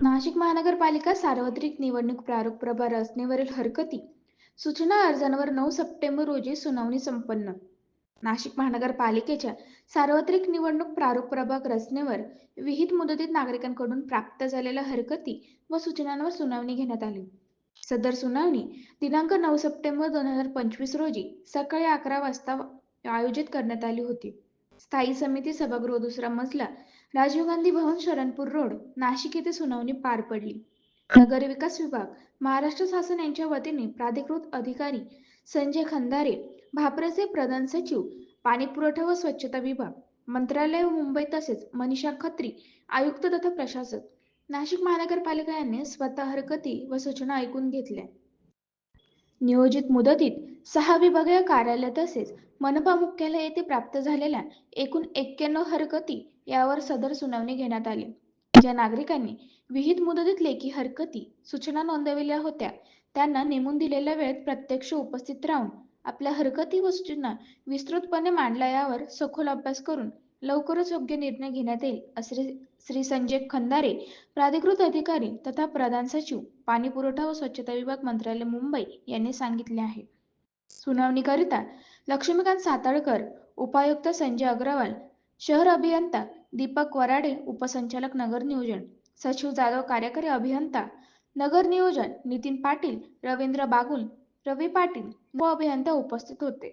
नाशिक महानगरपालिका सार्वत्रिक निवडणूक प्रारूप प्रभार रचनेवरील हरकती. सूचना अर्जांवर नऊ सप्टेंबर रोजी सुनावणी संपन्न. नाशिक महानगरपालिकेच्या सार्वत्रिक निवडणूक प्रारूप प्रभाग रचनेवर विहित मुदतीत नागरिकांकडून प्राप्त झालेल्या हरकती व सूचनांवर सुनावणी घेण्यात आली. सदर सुनावणी दिनांक नऊ सप्टेंबर दोन हजार पंचवीस रोजी सकाळी अकरा वाजता आयोजित करण्यात आली होती. स्थायी समिती सभागृह दुसरा मजला राजीव गांधी भवन शरणपूर रोड नाशिक येथे सुनावणी पार पडली. नगर विकास विभाग महाराष्ट्र शासन यांच्या वतीने प्राधिकृत अधिकारी संजय खंदारे भापरेचे प्रधान सचिव पाणी पुरवठा व स्वच्छता विभाग मंत्रालय मुंबई तसेच मनीषा खत्री आयुक्त तथा प्रशासक. नाशिक महानगरपालिका यांनी स्वतः हरकती व सूचना ऐकून घेतल्या. नियोजित मुदतीत सहा विभागीय कार्यालय तसेच मनपा मुख्यालय येथे प्राप्त झालेल्या एकूण एक्क्याण्णव हरकती यावर सदर सुनावणी घेण्यात आली. ज्या नागरिकांनी विहित मुदतीत लेखी हरकती सूचना नोंदविल्या होत्या त्यांना नेमून दिलेल्या वेळेत प्रत्यक्ष उपस्थित राहून आपल्या हरकती व सूचना विस्तृतपणे मांडल्या यावर सखोल अभ्यास करून लवकरच योग्य निर्णय घेण्यात येईल असे श्री संजय खंदारे प्राधिकृत अधिकारी तथा प्रधान सचिव पाणी पुरवठा व स्वच्छता विभाग मंत्रालय मुंबई यांनी सांगितले आहे. सुनावणीकरिता लक्ष्मीकांत साताळकर उपायुक्त संजय अग्रवाल शहर अभियंता दीपक वराडे उपसंचालक नगर नियोजन सचिव जाधव कार्यकारी अभियंता नगर नियोजन नितीन पाटील रवींद्र बागुल रवी पाटील व अभियंता उपस्थित होते.